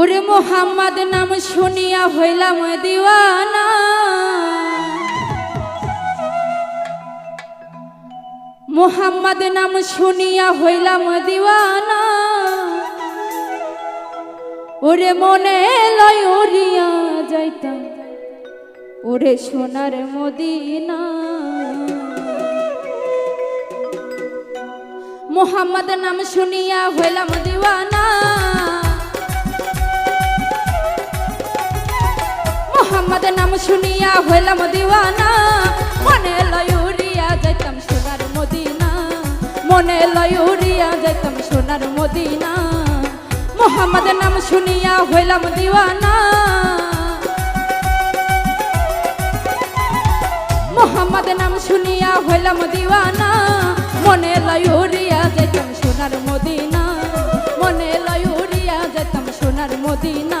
ওরে মোহাম্মদ, নাম শুনিয়া হইলাম দিওয়ানা। মোহাম্মদ, নাম শুনিয়া হইলাম দিওয়ানা। ওরে মনে লয় উড়িয়া যাইতাম, ওরে সোনার মদিনা। মোহাম্মদ, নাম শুনিয়া হইলাম দিওয়ানা। মোহাম্মদ নাম শুনিয়া হইলাম দিওয়ানা মনে লয়ুরিয়া যাইতাম সোনার মদিনা মনে লয়ুরিয়া যাইতাম সোনার মদিনা মোহাম্মদ নাম শুনিয়া হইলাম দিওয়ানা মোহাম্মদ নাম শুনিয়া হইলাম দিওয়ানা মনে লয়ুরিয়া যাইতাম সোনার মদিনা মনে লয়ুরিয়া যাইতাম সোনার মদিনা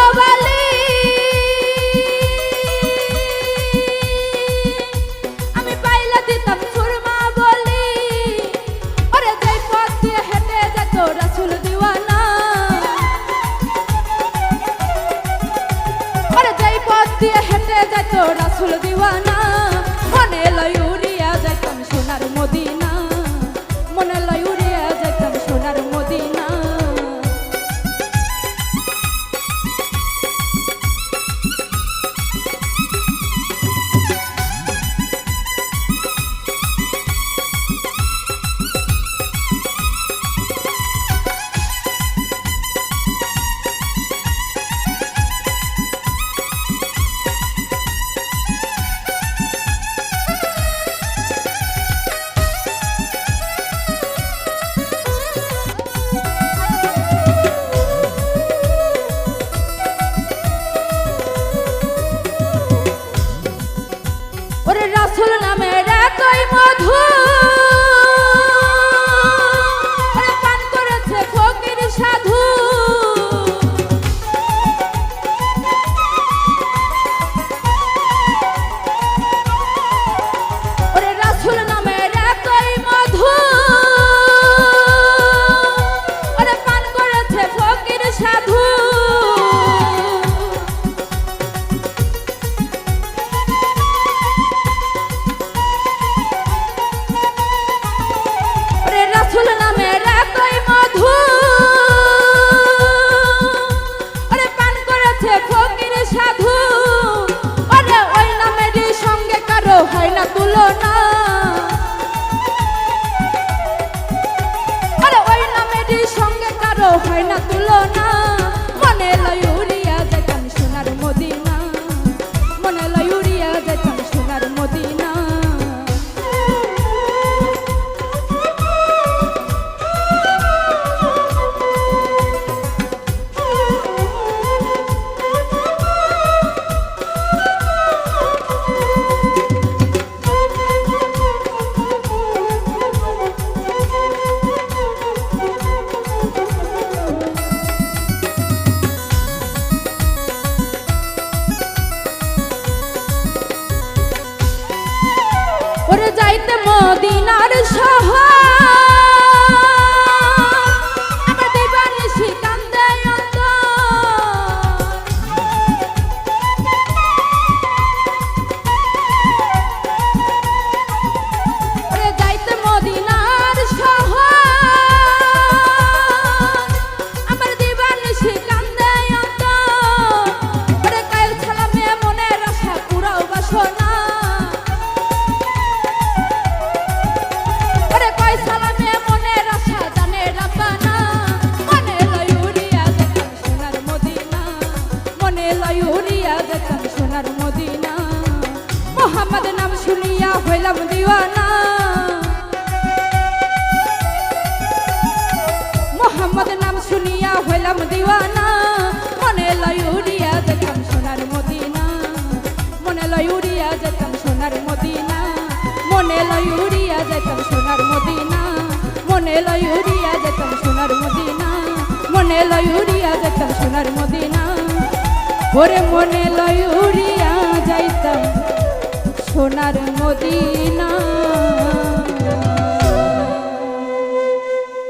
পথ দিয়ে হেঁটে যেত রাসুল দিওয়ানা। মনে লয় উড়িয়া যাইতাম সোনার মদিনা। রাসুল নামের একই মধু। হইলাম দিওয়ানা। মোহাম্মদ নাম শুনিয়া হইলাম দিওয়ানা। মনে লয় উড়িয়া যেতাম সোনার মদিনা। মনে লয় উড়িয়া যেতাম সোনার মদিনা। মনে লয় উড়িয়া যেতাম সোনার মদিনা। মনে লয় উড়িয়া যেতাম সোনার মদিনা। মনে লয় উড়িয়া যেতাম সোনার মদিনা। ওরে মনে লয় উড়িয়া যাইতাম। সোনার মদিনা।